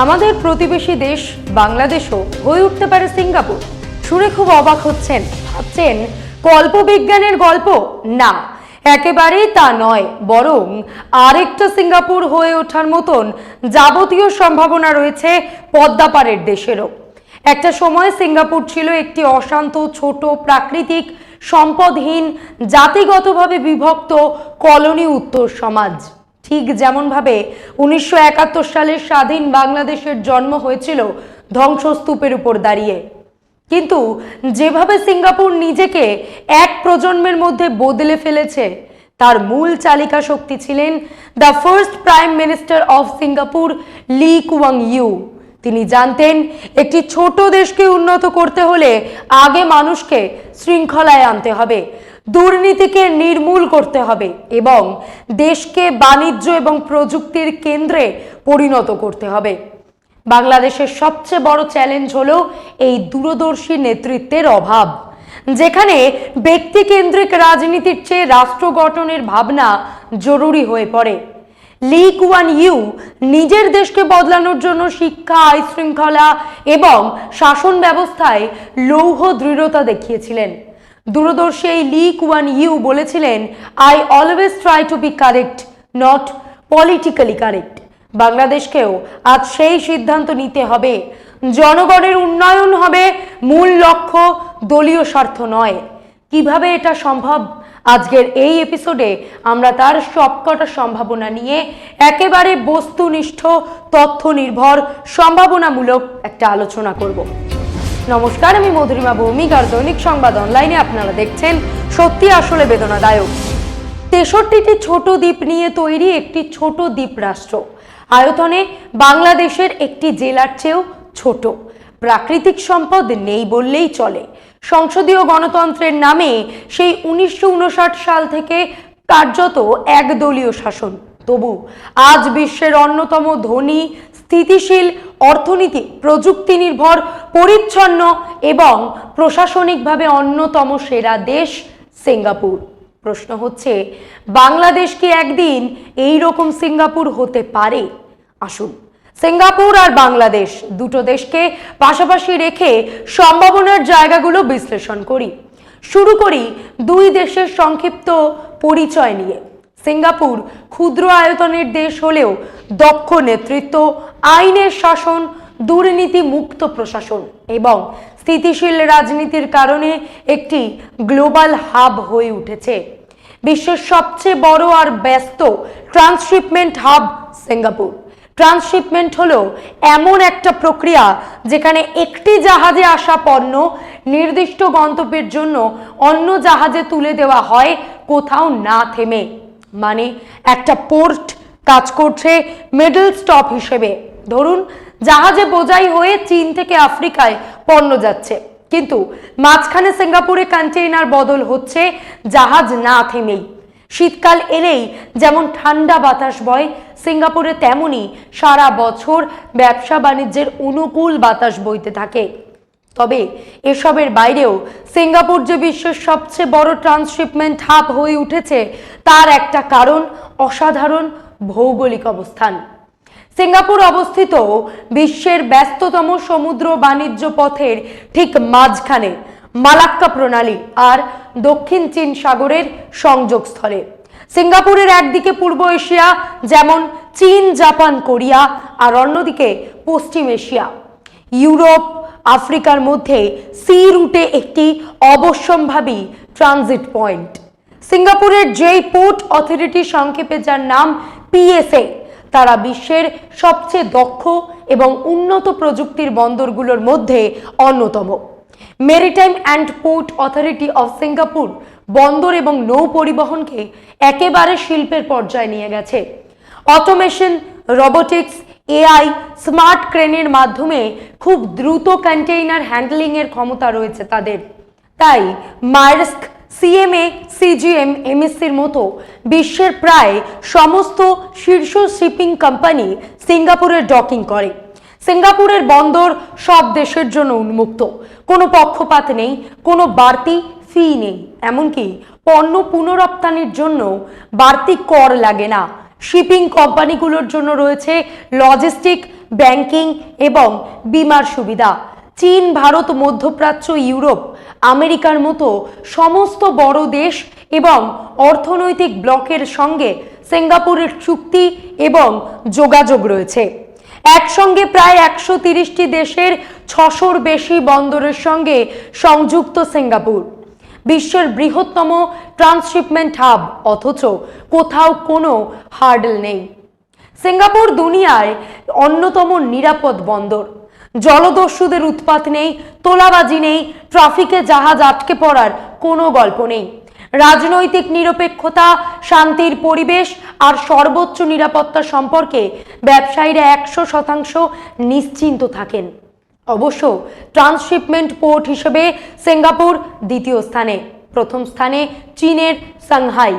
আমাদের প্রতিবেশী দেশ বাংলাদেশও হয়ে উঠতে পারে সিঙ্গাপুর। শুনে খুব অবাক হচ্ছেন, ভাবছেন কল্পবিজ্ঞানের গল্প? না, একেবারেই তা নয়, বরং আরেকটা সিঙ্গাপুর হয়ে ওঠার মতন যাবতীয় সম্ভাবনা রয়েছে পদ্মাপাড়ের দেশেরও। একটা সময় সিঙ্গাপুর ছিল একটি অশান্ত, ছোট, প্রাকৃতিক, সম্পদহীন, জাতিগতভাবে বিভক্ত কলোনি উত্তর সমাজ। ঠিক যেমনভাবে উনিশশো একাত্তর সালের স্বাধীন বাংলাদেশের জন্ম হয়েছিল ধ্বংসস্তূপের উপর দাঁড়িয়ে। কিন্তু যেভাবে সিঙ্গাপুর নিজেকে এক প্রজন্মের মধ্যে বদলে ফেলেছে, তার মূল চালিকা শক্তি ছিলেন the first prime minister of Singapore Lee Kuan Yew. তিনি জানতেন, একটি ছোট দেশকে উন্নত করতে হলে আগে মানুষকে শৃঙ্খলায় আনতে হবে। দুর্নীতিকে নির্মূল করতে হবে এবং দেশকে বাণিজ্য এবং প্রযুক্তির কেন্দ্রে পরিণত করতে হবে। বাংলাদেশের সবচেয়ে বড় চ্যালেঞ্জ হলো এই দূরদর্শী নেতৃত্বের অভাব, যেখানে ব্যক্তিকেন্দ্রিক রাজনীতির চেয়ে রাষ্ট্র গঠনের ভাবনা জরুরি হয়ে পড়ে। লি কুয়ান ইউ নিজের দেশকে বদলানোর জন্য শিক্ষা আইন শৃঙ্খলা এবং শাসন ব্যবস্থায় লৌহ দৃঢ়তা দেখিয়েছিলেন। দূরদর্শী এই লি কুয়ান ইউ বলেছিলেন I always try to be correct not politically correct বাংলাদেশকেও আজ সেই সিদ্ধান্ত নিতে হবে। জনগণের উন্নয়ন হবে মূল লক্ষ্য, দলীয় স্বার্থ নয়। কীভাবে এটা সম্ভব? আজকের এই এপিসোডে আমরা তার সবকটা সম্ভাবনা নিয়ে একেবারে বস্তুনিষ্ঠ তথ্য নির্ভর সম্ভাবনামূলক একটা আলোচনা করব। নমস্কার, আমি মধুরিমা ভৌমিক আর দৈনিক সংবাদ অনলাইনে আপনারা দেখছেন সত্যি আসলে বেদনাদায়ক। তেষট্টিটি ছোট দ্বীপ নিয়ে তৈরি একটি ছোট দ্বীপ রাষ্ট্র। আয়তনে বাংলাদেশের একটি জেলার চেয়েও ছোট। প্রাকৃতিক সম্পদ নেই বললেই চলে। সংসদীয় গণতন্ত্রের নামে সেই উনিশশো উনষাট সাল থেকে কার্যত একদলীয় শাসন। তবু আজ বিশ্বের অন্যতম ধনী স্থিতিশীল অর্থনীতি প্রযুক্তি নির্ভর পরিচ্ছন্ন এবং প্রশাসনিকভাবে অন্যতম সেরা দেশ সিঙ্গাপুর। প্রশ্ন হচ্ছে, বাংলাদেশ কি একদিন এই রকম সিঙ্গাপুর হতে পারে? আসুন, সিঙ্গাপুর আর বাংলাদেশ দুটো দেশকে পাশাপাশি রেখে সম্ভাবনার জায়গাগুলো বিশ্লেষণ করি। শুরু করি দুই দেশের সংক্ষিপ্ত পরিচয় নিয়ে। সিঙ্গাপুর ক্ষুদ্র আয়তনের দেশ হলেও দক্ষ নেতৃত্ব, আইনের শাসন দুর্নীতি মুক্ত প্রশাসন এবং স্থিতিশীল রাজনীতির কারণে একটি গ্লোবাল হাব হয়ে উঠেছে। বিশ্বের সবচেয়ে বড় আর ব্যস্ত ট্রান্সশিপমেন্ট হাব সিঙ্গাপুর। ট্রান্সশিপমেন্ট হলো এমন একটা প্রক্রিয়া যেখানে একটি জাহাজে আসা পণ্য নির্দিষ্ট গন্তব্যের জন্য অন্য জাহাজে তুলে দেওয়া হয়, কোথাও না থেমে। মানে একটা পোর্ট কাজ করছে মিডল স্টপ হিসেবে। ধরুন, জাহাজে বোঝাই হয়ে চীন থেকে আফ্রিকায় পণ্য যাচ্ছে। কিন্তু মাঝখানে সিঙ্গাপুরে কন্টেইনার বদল হচ্ছে, জাহাজ না থেমেই। শীতকাল এলেই যেমন ঠান্ডা বাতাস বয়, সিঙ্গাপুরে তেমনই সারা বছর ব্যবসা বাণিজ্যের অনুকূল বাতাস বইতে থাকে। তবে এসবের বাইরেও সিঙ্গাপুর যে বিশ্বের সবচেয়ে বড় ট্রান্সশিপমেন্ট হাব হয়ে উঠেছে, তার একটা কারণ অসাধারণ ভৌগোলিক অবস্থান। সিঙ্গাপুর অবস্থিত বিশ্বের ব্যস্ততম সমুদ্র বাণিজ্য পথের ঠিক মাঝখানে মালাক্কা প্রণালী আর দক্ষিণ চীন সাগরের সংযোগস্থলে। সিঙ্গাপুরের একদিকে পূর্ব এশিয়া, যেমন চীন, জাপান, কোরিয়া, আর অন্যদিকে পশ্চিম এশিয়া। ইউরোপ আফ্রিকার মধ্যে সি রুটে একটি অবশ্যম্ভাবী ট্রানজিট পয়েন্ট। সিঙ্গাপুরের যেই পোর্ট অথরিটি সংক্ষেপে যার নাম পিএসএ, তারা বিশ্বের সবচেয়ে দক্ষ এবং উন্নত প্রযুক্তির বন্দরগুলোর মধ্যে অন্যতম। Maritime and port authority of Singapore বন্দর এবং নৌ পরিবহনকে একেবারে শিল্পের পর্যায়ে নিয়ে গেছে। অটোমেশন, রোবোটিক্স এআই স্মার্ট ক্রেনের মাধ্যমে খুব দ্রুত কন্টেইনার হ্যান্ডলিংয়ের ক্ষমতা রয়েছে তাদের। তাই মার্স্ক সিএমএ, সিজিএম, এমএসসির মতো বিশ্বের প্রায় সমস্ত শীর্ষ শিপিং কোম্পানি সিঙ্গাপুরে ডকিং করে। সিঙ্গাপুরের বন্দর সব দেশের জন্য উন্মুক্ত। কোনো পক্ষপাত নেই, কোনো বাড়তি ফি নেই। এমনকি পণ্য পুনরপ্তানির জন্য বাড়তি কর লাগে না। শিপিং কোম্পানিগুলোর জন্য রয়েছে লজিস্টিক, ব্যাংকিং এবং বিমার সুবিধা। চীন, ভারত, মধ্যপ্রাচ্য, ইউরোপ, আমেরিকার মতো সমস্ত বড় দেশ এবং অর্থনৈতিক ব্লকের সঙ্গে সিঙ্গাপুরের চুক্তি এবং যোগাযোগ রয়েছে। একসঙ্গে প্রায় একশো তিরিশটি দেশের ছশোর বেশি বন্দরের সঙ্গে সংযুক্ত সিঙ্গাপুর। বিশ্বের বৃহত্তম ট্রান্সশিপমেন্ট হাব, অথচ কোথাও কোনো হার্ডল নেই। সিঙ্গাপুর দুনিয়ায় অন্যতম নিরাপদ বন্দর। জলদস্যুদের উৎপাত নেই, তোলাবাজি নেই, ট্রাফিকে জাহাজ আটকে পড়ার কোনো গল্প নেই। রাজনৈতিক নিরপেক্ষতা, শান্তির পরিবেশ আর সর্বোচ্চ নিরাপত্তা সম্পর্কে ব্যবসায়ীরা একশো শতাংশ নিশ্চিন্ত থাকেন। অবশ্য ট্রান্সশিপমেন্ট পোর্ট হিসেবে সিঙ্গাপুর দ্বিতীয় স্থানে, প্রথম স্থানে চীনের সাংহাই।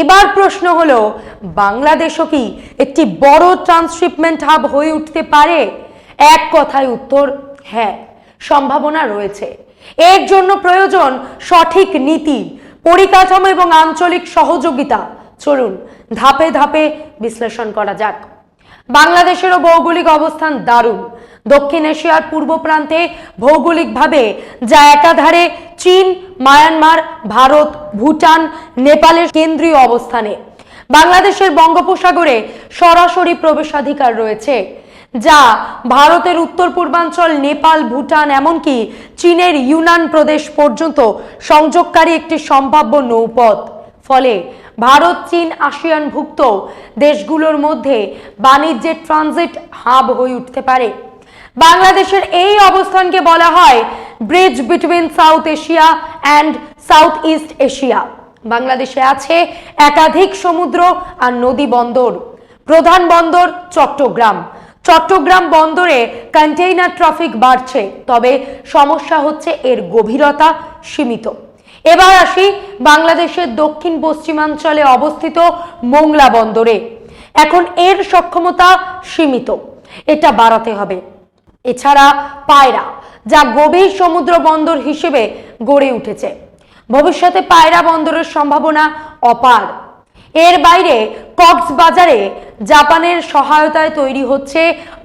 এবার প্রশ্ন হলো, বাংলাদেশও কি একটি বড় ট্রান্সশিপমেন্ট হাব হয়ে উঠতে পারে? এক কথায় উত্তর হ্যাঁ সম্ভাবনা রয়েছে। এর জন্য প্রয়োজন সঠিক নীতি, পরিকাঠামো এবং আঞ্চলিক সহযোগিতা। চলুন, ধাপে ধাপে বিশ্লেষণ করা যাক। বাংলাদেশেরও ভৌগোলিক অবস্থান দারুণ। দক্ষিণ এশিয়ার পূর্ব প্রান্তে ভৌগোলিকভাবে যা একাধারে চীন, মায়ানমার, ভারত, ভুটান, নেপালের কেন্দ্রীয় অবস্থানে। বাংলাদেশের বঙ্গোপসাগরে সরাসরি প্রবেশাধিকার রয়েছে, যা ভারতের উত্তর পূর্বাঞ্চল, নেপাল, ভুটান, এমনকি চীনের ইউনান প্রদেশ পর্যন্ত সংযোগকারী একটি সম্ভাব্য নৌপথ। ফলে ভারত, চীন, আসিয়ানভুক্ত দেশগুলোর মধ্যে বাণিজ্যের ট্রানজিট হাব হয়ে উঠতে পারে। বাংলাদেশের এই অবস্থানকে বলা হয় bridge between South Asia and South East Asia বাংলাদেশে আছে একাধিক সমুদ্র আর নদী বন্দর। প্রধান বন্দর চট্টগ্রাম। চট্টগ্রাম বন্দরে কন্টেইনার ট্রাফিক বাড়ছে, তবে সমস্যা হচ্ছে এর গভীরতা সীমিত। এবার আসি বাংলাদেশের দক্ষিণ পশ্চিমাঞ্চলে অবস্থিত মোংলা বন্দরে। এখন এর সক্ষমতা সীমিত। এটা বাড়াতে হবে। এছাড়া পায়রা, যা গভীর সমুদ্র বন্দর হিসেবে গড়ে উঠেছে। ভবিষ্যতে পায়রা বন্দরের সম্ভাবনা অপার। এর বাইরে কক্সবাজারে জাপানের সহায়তায় তৈরি হচ্ছে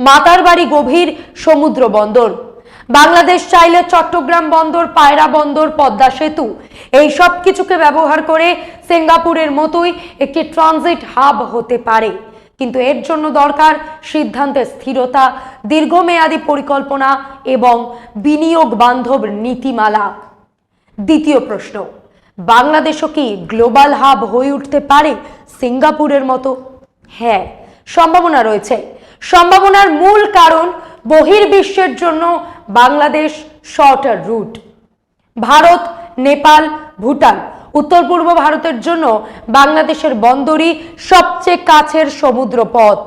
মাতারবাড়ি গভীর সমুদ্র বন্দর। বাংলাদেশ চাইলে চট্টগ্রাম বন্দর, পায়রা বন্দর, পদ্মা সেতু এই সব কিছুকে ব্যবহার করে সিঙ্গাপুরের মতোই একটি ট্রানজিট হাব হতে পারে। কিন্তু এর জন্য দরকার সিদ্ধান্তের স্থিরতা, দীর্ঘমেয়াদী পরিকল্পনা এবং বিনিয়োগ বান্ধব নীতিমালা। দ্বিতীয় প্রশ্ন, বাংলাদেশও কি গ্লোবাল হাব হয়ে উঠতে পারে সিঙ্গাপুরের মতো? হ্যাঁ সম্ভাবনা রয়েছে। সম্ভাবনার মূল কারণ বহির্বিশ্বের জন্য বাংলাদেশ শর্টার রুট ভারত, নেপাল, ভুটান। উত্তর পূর্ব ভারতের জন্য বাংলাদেশের বন্দরই সবচেয়ে কাছের সমুদ্র পথ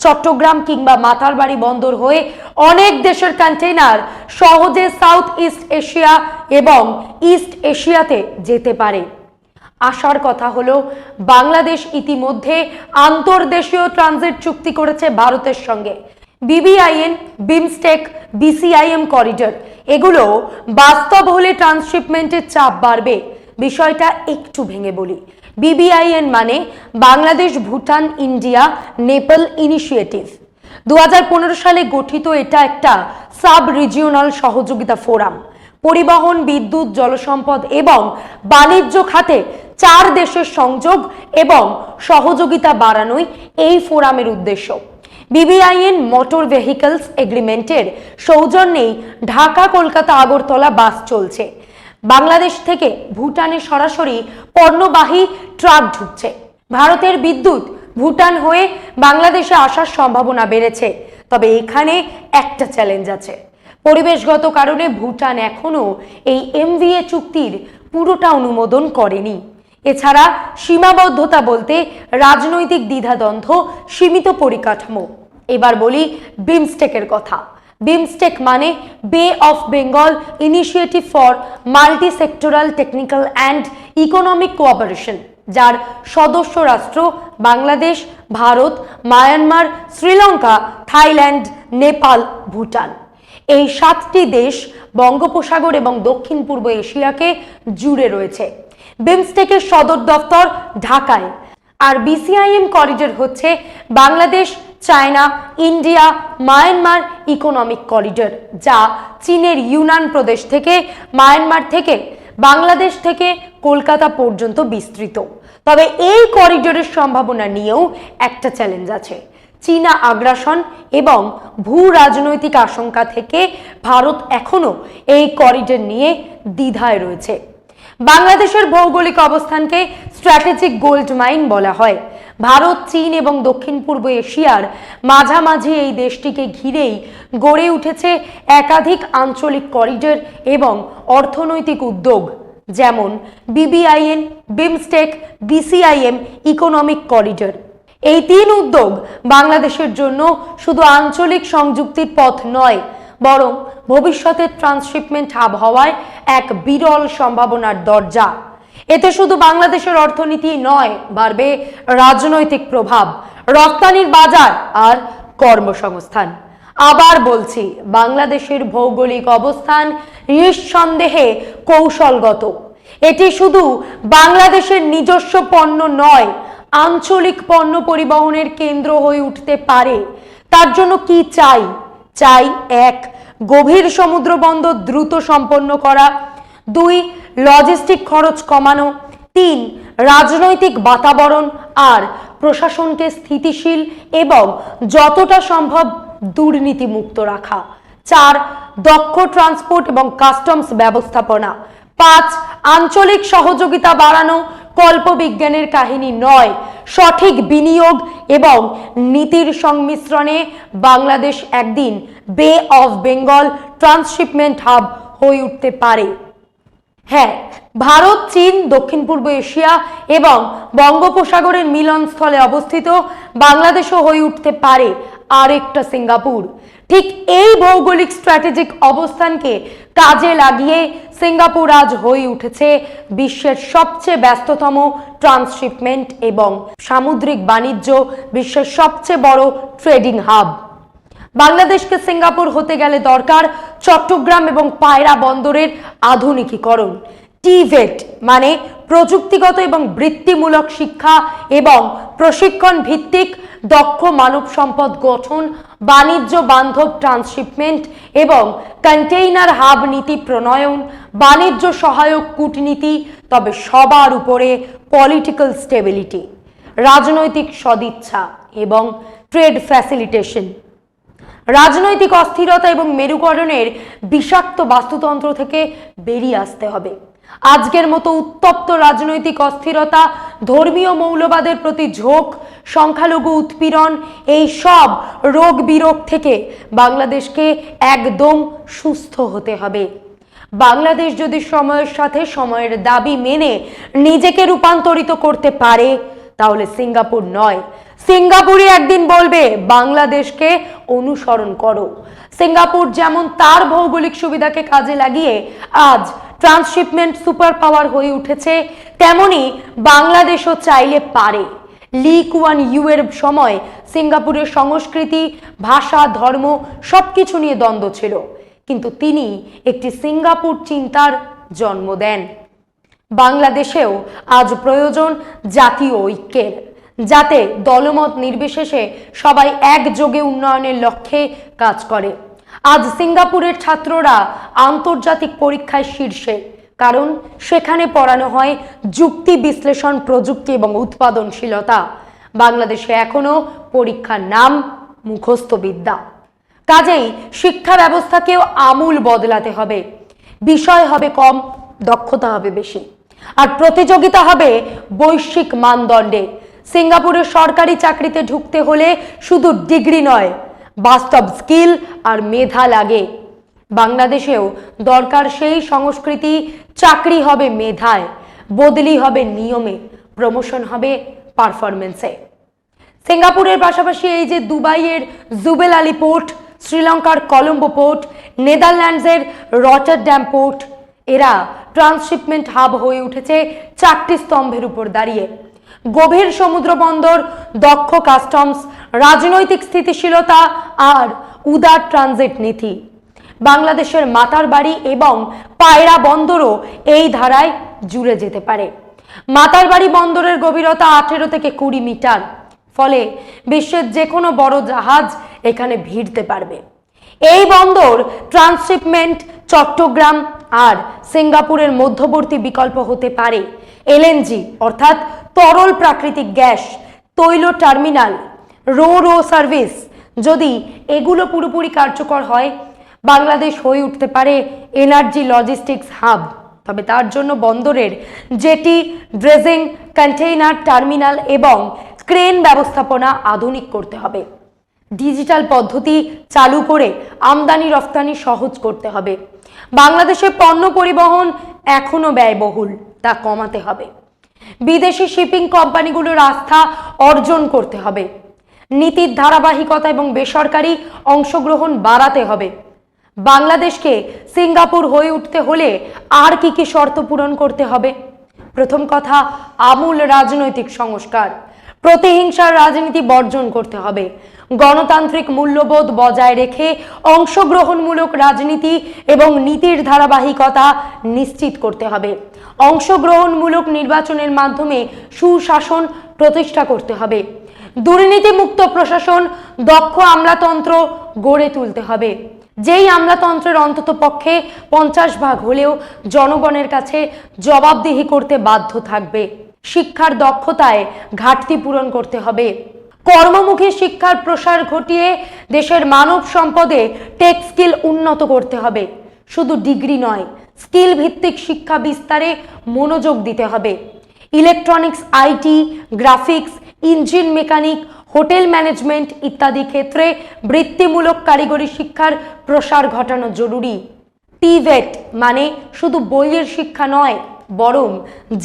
চট্টগ্রাম কিংবা মাথারবাড়ি বন্দর হয়ে অনেক দেশের কন্টেইনার সহজে সাউথ ইস্ট এশিয়া এবং ইস্ট এশিয়াতে যেতে পারে। আসার কথা হলো, বাংলাদেশ ইতিমধ্যে আন্তর্দেশীয় ট্রানজিট চুক্তি করেছে ভারতের সঙ্গে। বিবিআইএন বিমস্টেক বিসিআইএম করিডর এগুলো বাস্তব হলে ট্রান্সশিপমেন্টের চাপ বাড়বে। বিষয়টা একটু ভেঙে বলি। বিবিআইএন মানে বাংলাদেশ ভুটান ইন্ডিয়া নেপাল ইনিশিয়েটিভ। দু হাজার পনেরো সালে গঠিত এটা একটা সাব রিজিওনাল সহযোগিতা ফোরাম। পরিবহন, বিদ্যুৎ, জলসম্পদ এবং বাণিজ্য খাতে চার দেশের সংযোগ এবং সহযোগিতা বাড়ানোই এই ফোরামের উদ্দেশ্য। বিবিআইএন মোটর ভেহিকলস এগ্রিমেন্টের সৌজন্যেই ঢাকা কলকাতা আগরতলা বাস চলছে। বাংলাদেশ থেকে ভুটানে সরাসরি পণ্যবাহী ট্রাক ঢুকছে। ভারতের বিদ্যুৎ ভুটান হয়ে বাংলাদেশে আসার সম্ভাবনা বেড়েছে। তবে এখানে একটা চ্যালেঞ্জ আছে। পরিবেশগত কারণে ভুটান এখনও এই এমভিএ চুক্তির পুরোটা অনুমোদন করেনি। এছাড়া সীমাবদ্ধতা বলতে রাজনৈতিক দ্বিধাদ্বন্দ্ব, সীমিত পরিকাঠামো। এবার বলি বিমস্টেকের কথা। বিমস্টেক মানে Bay of Bengal initiative for multi sectoral technical and economic cooperation যার সদস্য রাষ্ট্র বাংলাদেশ, ভারত, মায়ানমার, শ্রীলঙ্কা, থাইল্যান্ড, নেপাল, ভুটান। এই সাতটি দেশ বঙ্গোপসাগর এবং দক্ষিণ পূর্ব এশিয়াকে জুড়ে রয়েছে। বিমস্টেকের সদর দপ্তর ঢাকায়। আর বিসিআইএম করিডোর হচ্ছে Bangladesh China, India, Myanmar economic corridor যা চীনের ইউনান প্রদেশ থেকে, মায়ানমার থেকে, বাংলাদেশ থেকে কলকাতা পর্যন্ত বিস্তৃত। তবে এই করিডোরের সম্ভাবনা নিয়েও একটা চ্যালেঞ্জ আছে। চীনা আগ্রাসন এবং ভূ রাজনৈতিক আশঙ্কা থেকে ভারত এখনও এই করিডোর নিয়ে দ্বিধায় রয়েছে। বাংলাদেশের ভৌগোলিক অবস্থানকে স্ট্র্যাটেজিক গোল্ড মাইন বলা হয়। ভারত, চীন এবং দক্ষিণ পূর্ব এশিয়ার মাঝামাঝি এই দেশটিকে ঘিরেই গড়ে উঠেছে একাধিক আঞ্চলিক করিডোর এবং অর্থনৈতিক উদ্যোগ, যেমন BBIN, BIMSTEC, BCIM economic corridor. এই তিন উদ্যোগ বাংলাদেশের জন্য শুধু আঞ্চলিক সংযুক্তির পথ নয়, বরং ভবিষ্যতের ট্রান্সশিপমেন্ট হাব হওয়ায় এক বিরল সম্ভাবনার দরজা। এতে শুধু বাংলাদেশের অর্থনীতি নয়, বাড়বে রাজনৈতিক প্রভাব, রপ্তানির বাজার আর কর্মসংস্থান। আবার বলছি, বাংলাদেশের ভৌগোলিক অবস্থান নিঃসন্দেহে কৌশলগত। এটি শুধু বাংলাদেশের নিজস্ব পণ্য নয়, আঞ্চলিক পণ্য পরিবহনের কেন্দ্র হয়ে উঠতে পারে। তার জন্য কি চাই? চাই, এক, গভীর সমুদ্র বন্দর দ্রুত সম্পন্ন করা। দুই লজিস্টিক খরচ কমানো, তিন, রাজনৈতিক বাতাবরণ, আর প্রশাসনকে স্থিতিশীল এবং যতটা সম্ভব দুর্নীতিমুক্ত রাখা। চার, দক্ষ ট্রান্সপোর্ট এবং কাস্টমস ব্যবস্থাপনা। পাঁচ, আঞ্চলিক সহযোগিতা বাড়ানো, কল্পবিজ্ঞানের কাহিনী নয়, সঠিক বিনিয়োগ এবং নীতির সংমিশ্রণে বাংলাদেশ একদিন বে অফ বেঙ্গল ট্রান্সশিপমেন্ট হাব হয়ে উঠতে পারে। হ্যাঁ ভারত, চীন, দক্ষিণ পূর্ব এশিয়া এবং বঙ্গোপসাগরের মিলনস্থলে অবস্থিত বাংলাদেশও হয়ে উঠতে পারে আরেকটা সিঙ্গাপুর। ঠিক এই ভৌগোলিক স্ট্র্যাটেজিক অবস্থানকে কাজে লাগিয়ে সিঙ্গাপুর আজ হয়ে উঠেছে বিশ্বের সবচেয়ে ব্যস্ততম ট্রান্সশিপমেন্ট এবং সামুদ্রিক বাণিজ্য বিশ্বের সবচেয়ে বড় ট্রেডিং হাব। বাংলাদেশকে সিঙ্গাপুর হতে গেলে দরকার চট্টগ্রাম এবং পায়রা বন্দরের আধুনিকীকরণ। টিভেট মানে প্রযুক্তিগত এবং বৃত্তিমূলক শিক্ষা এবং প্রশিক্ষণ ভিত্তিক দক্ষ মানব সম্পদ গঠন, বাণিজ্য বান্ধব ট্রান্সশিপমেন্ট এবং কন্টেইনার হাব নীতি প্রণয়ন, বাণিজ্য সহায়ক কূটনীতি, তবে সবার উপরে পলিটিক্যাল স্টেবিলিটি, রাজনৈতিক সদিচ্ছা এবং ট্রেড ফ্যাসিলিটেশন। রাজনৈতিক অস্থিরতা এবং মেরুকরণের বিষাক্ত বাস্তুতন্ত্র থেকে বেরিয়ে আসতে হবে। আজকের মতো উত্তপ্ত রাজনৈতিক অস্থিরতা, ধর্মীয় মৌলবাদের প্রতি ঝোঁক, সংখ্যালঘু উৎপীড়ন, এই সব রোগ বিরোগ থেকে বাংলাদেশকে একদম সুস্থ হতে হবে। বাংলাদেশ যদি সময়ের সাথে সময়ের দাবি মেনে নিজেকে রূপান্তরিত করতে পারে, তাহলে সিঙ্গাপুর নয়। সিঙ্গাপুরই একদিন বলবে, বাংলাদেশকে অনুসরণ করো। সিঙ্গাপুর যেমন তার ভৌগোলিক সুবিধাকে কাজে লাগিয়ে আজ ট্রান্সশিপমেন্ট সুপার পাওয়ার হয়ে উঠেছে, তেমনি বাংলাদেশও চাইলে পারে। লি কুয়ান ইউ এর সময় সিঙ্গাপুরের সংস্কৃতি, ভাষা, ধর্ম সবকিছু নিয়ে দ্বন্দ্ব ছিল, কিন্তু তিনি একটি সিঙ্গাপুর চিন্তার জন্ম দেন। বাংলাদেশেও আজ প্রয়োজন জাতীয় ঐক্যের। যাতে দলমত নির্বিশেষে সবাই একযোগে উন্নয়নের লক্ষ্যে কাজ করে। আজ সিঙ্গাপুরের ছাত্ররা আন্তর্জাতিক পরীক্ষায় শীর্ষে, কারণ সেখানে পড়ানো হয় যুক্তি বিশ্লেষণ, প্রযুক্তি এবং উৎপাদনশীলতা। বাংলাদেশে এখনও পরীক্ষার নাম মুখস্থ বিদ্যা কাজেই শিক্ষা ব্যবস্থাকেও আমূল বদলাতে হবে। বিষয় হবে কম, দক্ষতা হবে বেশি। আর প্রতিযোগিতা হবে বৈশ্বিক মানদণ্ডে সিঙ্গাপুরের সরকারি চাকরিতে ঢুকতে হলে শুধু ডিগ্রি নয়, বাস্তব স্কিল আর মেধা লাগে। বাংলাদেশেও দরকার সেই সংস্কৃতি, চাকরি হবে মেধায়, বদলি হবে নিয়মে, প্রমোশন হবে পারফরমেন্সে সিঙ্গাপুরের পাশাপাশি এই যে দুবাইয়ের জুবেল আলী পোর্ট, শ্রীলঙ্কার কলম্বো পোর্ট, নেদারল্যান্ডসের রটারড্যাম পোর্ট, এরা ট্রান্সশিপমেন্ট হাব হয়ে উঠেছে চারটি স্তম্ভের উপর দাঁড়িয়ে। গভীর সমুদ্র বন্দর দক্ষ কাস্টমস, রাজনৈতিক স্থিতিশীলতা আর উদার ট্রানজিট নীতি। বাংলাদেশের মাতার বাড়ি এবং পায়রা বন্দরও এই ধারায় জুড়ে যেতে পারে। মাতার বাড়ি বন্দরের গভীরতা আঠেরো থেকে কুড়ি মিটার, ফলে বিশ্বের যে কোনো বড় জাহাজ এখানে ভিড়তে পারবে। এই বন্দর ট্রান্সশিপমেন্ট চট্টগ্রাম আর সিঙ্গাপুরের মধ্যবর্তী বিকল্প হতে পারে। এলএনজি অর্থাৎ তরল প্রাকৃতিক গ্যাস, তৈল টার্মিনাল, রো রো সার্ভিস। যদি এগুলো পুরোপুরি কার্যকর হয়, বাংলাদেশ হয়ে উঠতে পারে এনার্জি লজিস্টিক্স হাব। তবে তার জন্য বন্দরের জেটি, ড্রেজিং কন্টেইনার টার্মিনাল এবং ক্রেন ব্যবস্থাপনা আধুনিক করতে হবে। ডিজিটাল পদ্ধতি চালু করে আমদানি রফতানি সহজ করতে হবে। বাংলাদেশে পণ্য পরিবহন এখনও ব্যয়বহুল। তা কমাতে হবে। বিদেশি শিপিং কোম্পানিগুলোর আস্থা অর্জন করতে হবে। নীতির ধারাবাহিকতা এবং বেসরকারি অংশগ্রহণ বাড়াতে হবে। বাংলাদেশকে সিঙ্গাপুর হয়ে উঠতে হলে আর কি কি শর্ত পূরণ করতে হবে? প্রথম কথা, আমূল রাজনৈতিক সংস্কার। প্রতিহিংসার রাজনীতি বর্জন করতে হবে। গণতান্ত্রিক মূল্যবোধ বজায় রেখে অংশগ্রহণমূলক রাজনীতি এবং নীতির ধারাবাহিকতা নিশ্চিত করতে হবে। অংশগ্রহণমূলক নির্বাচনের মাধ্যমে সুশাসন প্রতিষ্ঠা করতে হবে। দুর্নীতিমুক্ত প্রশাসন, দক্ষ আমলাতন্ত্র গড়ে তুলতে হবে। যেই আমলাতন্ত্রের অন্তত পক্ষে পঞ্চাশ ভাগ হলেও জনগণের কাছে জবাবদিহি করতে বাধ্য থাকবে। শিক্ষার দক্ষতায় ঘাটতি পূরণ করতে হবে। কর্মমুখী শিক্ষার প্রসার ঘটিয়ে দেশের মানব সম্পদে টেক স্কিল উন্নত করতে হবে। শুধু ডিগ্রি নয় স্কিল ভিত্তিক শিক্ষা বিস্তারে মনোযোগ দিতে হবে। Electronics, IT, graphics, engine mechanic, hotel management ইত্যাদি ক্ষেত্রে বৃত্তিমূলক কারিগরি শিক্ষার প্রসার ঘটানো জরুরি। টিভেট মানে শুধু বইয়ের শিক্ষা নয়, বরং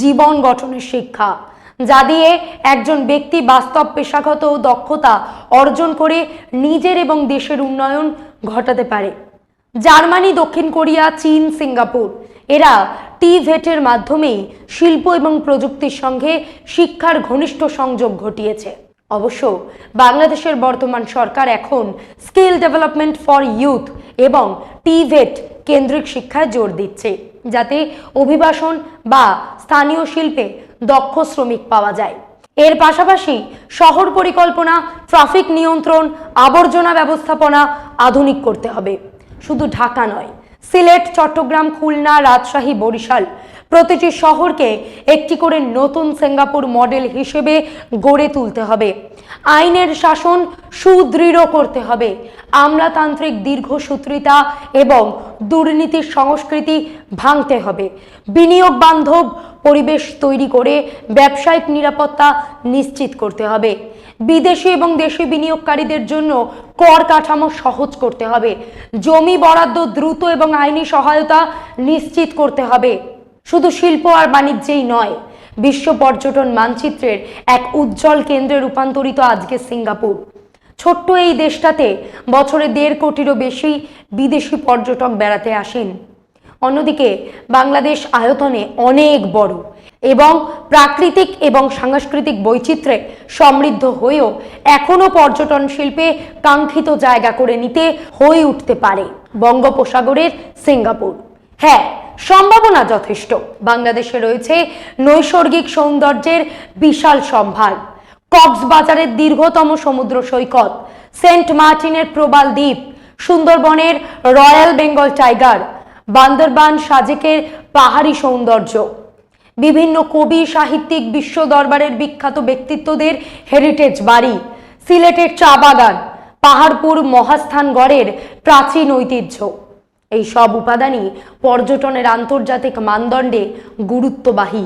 জীবন গঠনের শিক্ষা। যা দিয়ে একজন ব্যক্তি বাস্তব পেশাগত দক্ষতা অর্জন করে নিজের এবং দেশের উন্নয়ন ঘটাতে পারে। জার্মানি, দক্ষিণ কোরিয়া, চীন, সিঙ্গাপুর, এরা টিভেটের মাধ্যমেই শিল্প এবং প্রযুক্তির সঙ্গে শিক্ষার ঘনিষ্ঠ সংযোগ ঘটিয়েছে। অবশ্য বাংলাদেশের বর্তমান সরকার এখন স্কিল ডেভেলপমেন্ট ফর ইউথ এবং টিভেট কেন্দ্রিক শিক্ষায় জোর দিচ্ছে, যাতে অভিবাসন বা স্থানীয় শিল্পে দক্ষ শ্রমিক পাওয়া যায়। এর পাশাপাশি শহর পরিকল্পনা, ট্রাফিক নিয়ন্ত্রণ, আবর্জনা ব্যবস্থাপনা আধুনিক করতে হবে। শুধু ঢাকা নয়, সিলেট, চট্টগ্রাম, খুলনা, রাজশাহী, বরিশাল প্রতিটি শহরকে একটি করে নতুন সিঙ্গাপুর মডেল হিসেবে গড়ে তুলতে হবে। আইনের শাসন সুদৃঢ় করতে হবে। আমলাতান্ত্রিক দীর্ঘসূত্রিতা এবং দুর্নীতির সংস্কৃতি ভাঙতে হবে। বিনিয়োগ বান্ধব পরিবেশ তৈরি করে ব্যবসায়িক নিরাপত্তা নিশ্চিত করতে হবে। বিদেশি এবং দেশি বিনিয়োগকারীদের জন্য কর কাঠামো সহজ করতে হবে। জমি বরাদ্দ দ্রুত এবং আইনি সহায়তা নিশ্চিত করতে হবে। শুধু শিল্প আর বাণিজ্যেই নয়, বিশ্ব পর্যটন মানচিত্রের এক উজ্জ্বল কেন্দ্রে রূপান্তরিত আজকে সিঙ্গাপুর। ছোট্ট এই দেশটাতে বছরে দেড় কোটিরও বেশি বিদেশি পর্যটক বেড়াতে আসেন। অন্যদিকে, বাংলাদেশ আয়তনে অনেক বড় এবং প্রাকৃতিক এবং সাংস্কৃতিক বৈচিত্র্যে সমৃদ্ধ হয়েও এখনও পর্যটন শিল্পে কাঙ্ক্ষিত জায়গা করে নিতে হয়ে উঠতে পারে বঙ্গোপসাগরের সিঙ্গাপুর। হ্যাঁ সম্ভাবনা যথেষ্ট। বাংলাদেশে রয়েছে নৈসর্গিক সৌন্দর্যের বিশাল সম্ভার। কক্সবাজারের দীর্ঘতম সমুদ্র সৈকত, সেন্ট মার্টিনের প্রবাল দ্বীপ, সুন্দরবনের রয়্যাল বেঙ্গল টাইগার, বান্দরবান সাজেকের পাহাড়ি সৌন্দর্য। বিভিন্ন কবি, সাহিত্যিক, বিশ্ব দরবারের বিখ্যাত ব্যক্তিত্বদের হেরিটেজ বাড়ি, সিলেটের চা বাগান, পাহাড়পুর মহাস্থানগড়ের প্রাচীন ঐতিহ্য। এই সব উপাদানই পর্যটনের আন্তর্জাতিক মানদণ্ডে গুরুত্ববাহী।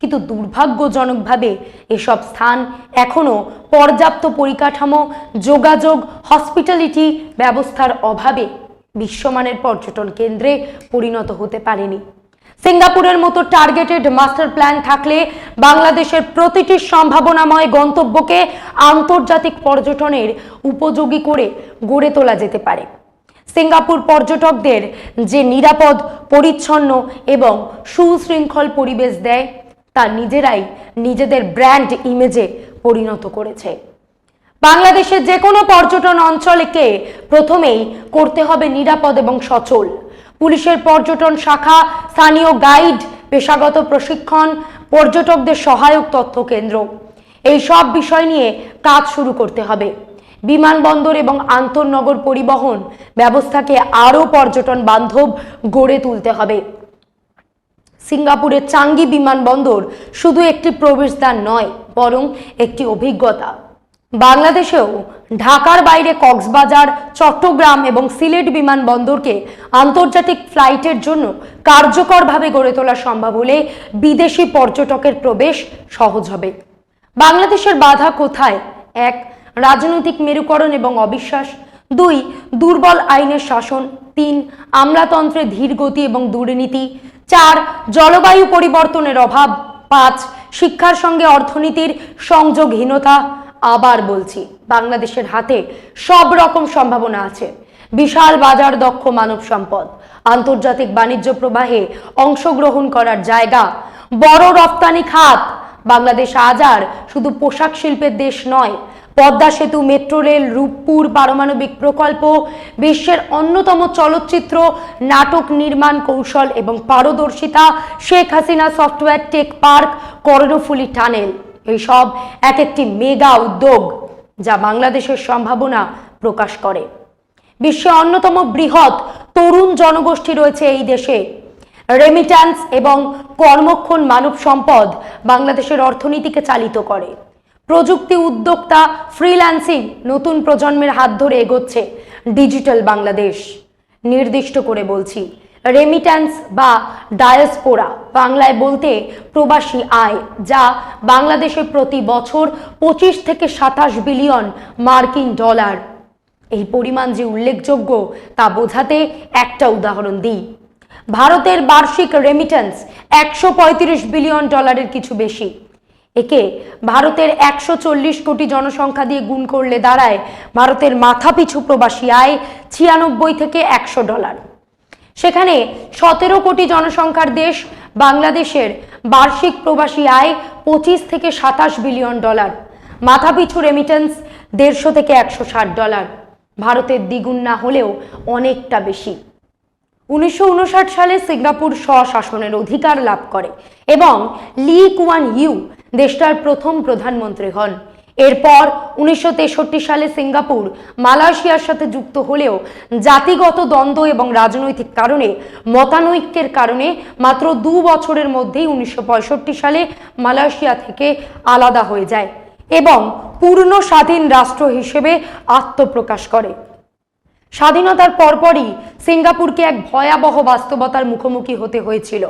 কিন্তু দুর্ভাগ্যজনকভাবে এসব স্থান এখনও পর্যাপ্ত পরিকাঠামো, যোগাযোগ, হসপিটালিটি ব্যবস্থার অভাবে বিশ্বমানের পর্যটন কেন্দ্রে পরিণত হতে পারেনি। সিঙ্গাপুরের মতো টার্গেটেড মাস্টার প্ল্যান থাকলে বাংলাদেশের প্রতিটি সম্ভাবনাময় গন্তব্যকে আন্তর্জাতিক পর্যটনের উপযোগী করে গড়ে তোলা যেতে পারে। সিঙ্গাপুর পর্যটকদের যে নিরাপদ, পরিচ্ছন্ন এবং সুশৃঙ্খল পরিবেশ দেয়, তা নিজেরাই নিজেদের ব্র্যান্ড ইমেজে পরিণত করেছে। বাংলাদেশের যে কোনো পর্যটন অঞ্চলকে প্রথমেই করতে হবে নিরাপদ এবং সচল। পুলিশের পর্যটন শাখা, স্থানীয় গাইড, পেশাগত প্রশিক্ষণ, পর্যটকদের সহায়ক তথ্য কেন্দ্র। এই সব বিষয় নিয়ে কাজ শুরু করতে হবে। বিমানবন্দর এবং আন্তঃনগর পরিবহন ব্যবস্থাকে আরও পর্যটন বান্ধব গড়ে তুলতে হবে। সিঙ্গাপুরের চাঙ্গি বিমানবন্দর শুধু একটি প্রবেশদ্বার নয়, বরং একটি অভিজ্ঞতা। বাংলাদেশেও ঢাকার বাইরে কক্সবাজার, চট্টগ্রাম এবং সিলেট বিমানবন্দরকে আন্তর্জাতিক ফ্লাইটের জন্য কার্যকরভাবে গড়ে তোলা সম্ভব হলে বিদেশি পর্যটকের প্রবেশ সহজ হবে। বাংলাদেশের বাধা কোথায়? এক রাজনৈতিক মেরুকরণ এবং অবিশ্বাস। দুই, দুর্বল আইনের শাসন। তিন আমলাতন্ত্রের ধীর গতি এবং দুর্নীতি। চার, জলবায়ু পরিবর্তনের অভাব। পাঁচ, শিক্ষার সঙ্গে অর্থনীতির সংযোগহীনতা। আবার বলছি, বাংলাদেশের হাতে সব রকম সম্ভাবনা আছে। বিশাল বাজার, দক্ষ মানব সম্পদ। আন্তর্জাতিক বাণিজ্য প্রবাহে অংশগ্রহণ করার জায়গা। বড় রপ্তানি খাত। বাংলাদেশ আজ আর শুধু পোশাক শিল্পের দেশ নয় পদ্মা সেতু, মেট্রো রেল, রূপপুর পারমাণবিক প্রকল্প, বিশ্বের অন্যতম চলচ্চিত্র, নাটক নির্মাণ কৌশল এবং পারদর্শিতা, Sheikh Hasina software tech park Karnaphuli tunnel. এইসব এক একটি মেগা উদ্যোগ যা বাংলাদেশের সম্ভাবনা প্রকাশ করে। বিশ্বে অন্যতম বৃহৎ তরুণ জনগোষ্ঠী রয়েছে এই দেশে। রেমিট্যান্স এবং কর্মক্ষণ মানব সম্পদ বাংলাদেশের অর্থনীতিকে চালিত করে। প্রযুক্তি উদ্যোক্তা ফ্রিল্যান্সিং নতুন প্রজন্মের হাত ধরে এগোচ্ছে ডিজিটাল বাংলাদেশ। নির্দিষ্ট করে বলছি রেমিট্যান্স বা ডায়াসপোরা বাংলায় বলতে প্রবাসী আয়, যা বাংলাদেশে প্রতি বছর পঁচিশ থেকে সাতাশ বিলিয়ন মার্কিন ডলার। এই পরিমাণ যে উল্লেখযোগ্য, তা বোঝাতে একটা উদাহরণ দিই। ভারতের বার্ষিক রেমিট্যান্স একশো পঁয়ত্রিশ বিলিয়ন ডলারের কিছু বেশি। একে ভারতের একশো চল্লিশ কোটি জনসংখ্যা দিয়ে গুণ করলে দাঁড়ায় ভারতের মাথাপিছু প্রবাসী আয় ছিয়ানব্বই থেকে একশো ডলার। সেখানে সতেরো কোটি জনসংখ্যার দেশ, বাংলাদেশের বার্ষিক প্রবাসী আয় পঁচিশ থেকে সাতাশ বিলিয়ন ডলার। মাথাপিছু রেমিটেন্স দেড়শো থেকে একশো ষাট ডলার। ভারতের দ্বিগুণ না হলেও অনেকটা বেশি। উনিশশো উনষাট সালে সিঙ্গাপুর স্বশাসনের অধিকার লাভ করে এবং লি কুয়ান ইউ দেশটার প্রথম প্রধানমন্ত্রী হন। এরপর উনিশশো তেষট্টি সালে সিঙ্গাপুর মালয়েশিয়ার সাথে যুক্ত হলেও জাতিগত দ্বন্দ্ব এবং রাজনৈতিক কারণে, মতানৈক্যের কারণে মাত্র দু বছরের মধ্যেই উনিশশো পঁয়ষট্টি সালে মালয়েশিয়া থেকে আলাদা হয়ে যায় এবং পূর্ণ স্বাধীন রাষ্ট্র হিসেবে আত্মপ্রকাশ করে। স্বাধীনতার পরপরই সিঙ্গাপুরকে এক ভয়াবহ বাস্তবতার মুখোমুখি হতে হয়েছিল।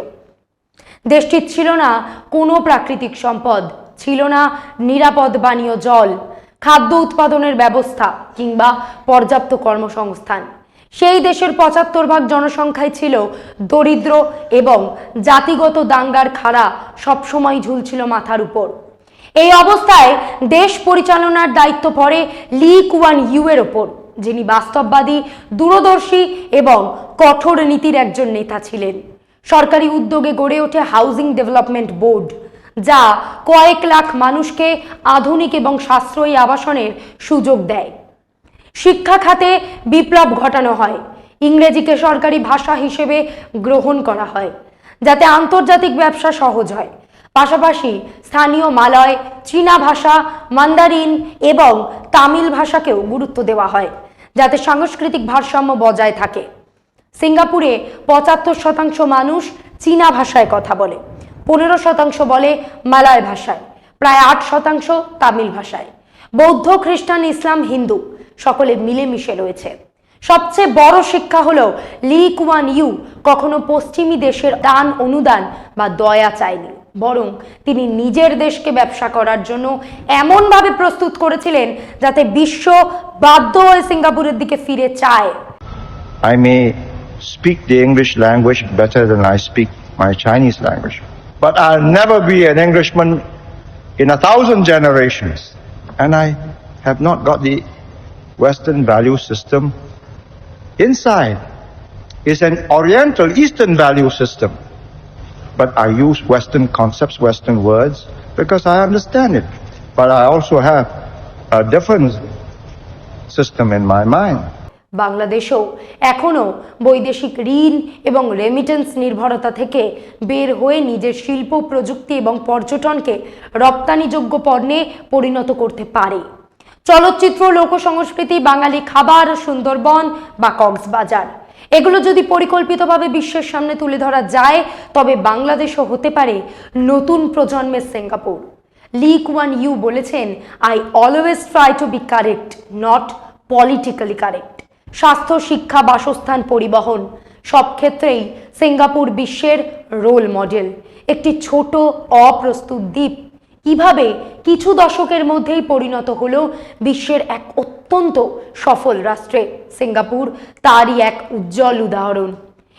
দেশটির ছিল না কোনো প্রাকৃতিক সম্পদ, ছিল না নিরাপদ পানীয় জল, খাদ্য উৎপাদনের ব্যবস্থা কিংবা পর্যাপ্ত কর্মসংস্থান। সেই দেশের পঁচাত্তর ভাগ জনসংখ্যায় ছিল দরিদ্র এবং জাতিগত দাঙ্গার খাড়া সবসময় ঝুলছিল মাথার উপর। এই অবস্থায় দেশ পরিচালনার দায়িত্ব পড়ে লি কুয়ান ইউয়ের ওপর, যিনি বাস্তববাদী, দূরদর্শী এবং কঠোর নীতির একজন নেতা ছিলেন। সরকারি উদ্যোগে গড়ে ওঠে হাউজিং ডেভেলপমেন্ট বোর্ড যা কয়েক লাখ মানুষকে আধুনিক এবং সাশ্রয়ী আবাসনের সুযোগ দেয়। শিক্ষা খাতে বিপ্লব ঘটানো হয়। ইংরেজিকে সরকারি ভাষা হিসেবে গ্রহণ করা হয়, যাতে আন্তর্জাতিক ব্যবসা সহজ হয়। পাশাপাশি স্থানীয় মালয়, চীনা ভাষা, মান্দারিন এবং তামিল ভাষাকেও গুরুত্ব দেওয়া হয়, যাতে সাংস্কৃতিক ভারসাম্য বজায় থাকে। সিঙ্গাপুরে পঁচাত্তর শতাংশ মানুষ চীনা ভাষায় কথা বলে, পনেরো শতাংশ বলে মালয় ভাষায়, প্রায় আট শতাংশ তামিল ভাষায়। বৌদ্ধ, খ্রিস্টান, ইসলাম, হিন্দু সকলে মিলেমিশে রয়েছে। সবচেয়ে বড় শিক্ষা হলো লি কুয়ান ইউ কখনো পশ্চিমী দেশের দান, অনুদান বা দয়া চায়নি। বরং তিনি নিজের দেশকে ব্যবসা করার জন্য এমনভাবে প্রস্তুত করেছিলেন যাতে বিশ্ব বাধ্য হয়ে সিঙ্গাপুরের দিকে ফিরে চায়। Speak the English language better than I speak my Chinese language. But I'll never be an Englishman in a thousand generations. And I have not got the Western value system inside. It's an Oriental Eastern value system. But I use Western concepts, Western words, because I understand it. But I also have a different system in my mind. বাংলাদেশও এখনও বৈদেশিক ঋণ এবং remittance নির্ভরতা থেকে বের হয়ে নিজের শিল্প, প্রযুক্তি এবং পর্যটনকে রপ্তানিযোগ্য পণ্যে পরিণত করতে পারে। চলচ্চিত্র, লোকসংস্কৃতি, বাঙালি খাবার, সুন্দরবন বা কক্সবাজার, এগুলো যদি পরিকল্পিতভাবে বিশ্বের সামনে তুলে ধরা যায়, তবে বাংলাদেশও হতে পারে নতুন প্রজন্মের সিঙ্গাপুর। লি কুয়ান ইউ বলেছেন I always try to be correct not politically correct স্বাস্থ্য, শিক্ষা, বাসস্থান পরিবহন, সব ক্ষেত্রেই সিঙ্গাপুর বিশ্বের রোল মডেল। একটি ছোট, অপ্রস্তুত দ্বীপ। কীভাবে কিছু দশকের মধ্যেই পরিণত হলো বিশ্বের এক অত্যন্ত সফল রাষ্ট্রে সিঙ্গাপুর, তারই এক উজ্জ্বল উদাহরণ।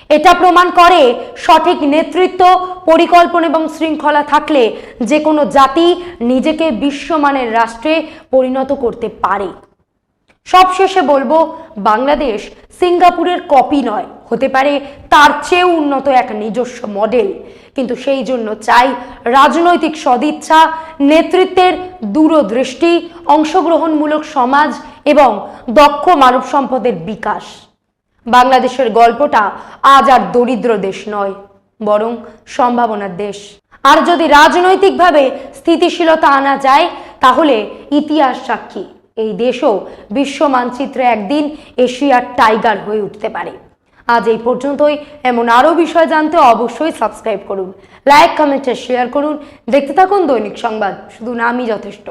এটা প্রমাণ করে সঠিক নেতৃত্ব, পরিকল্পনা এবং শৃঙ্খলা থাকলে যে কোনো জাতি নিজেকে বিশ্বমানের রাষ্ট্রে পরিণত করতে পারে। সবশেষে বলব, বাংলাদেশ সিঙ্গাপুরের কপি নয়। হতে পারে তার চেয়েও উন্নত এক নিজস্ব মডেল কিন্তু সেই জন্য চাই রাজনৈতিক সদিচ্ছা, নেতৃত্বের দূরদৃষ্টি, অংশগ্রহণমূলক সমাজ এবং দক্ষ মানব সম্পদের বিকাশ। বাংলাদেশের গল্পটা আজ আর দরিদ্র দেশ নয়, বরং সম্ভাবনার দেশ। আর যদি রাজনৈতিকভাবে স্থিতিশীলতা আনা যায়, তাহলে ইতিহাস সাক্ষী। এই দেশও বিশ্ব মানচিত্রে একদিন এশিয়ার টাইগার হয়ে উঠতে পারে। আজ এই পর্যন্তই। এমন আরও বিষয় জানতে অবশ্যই সাবস্ক্রাইব করুন। লাইক, কমেন্টে শেয়ার করুন। দেখতে থাকুন দৈনিক সংবাদ। শুধু নামই যথেষ্ট।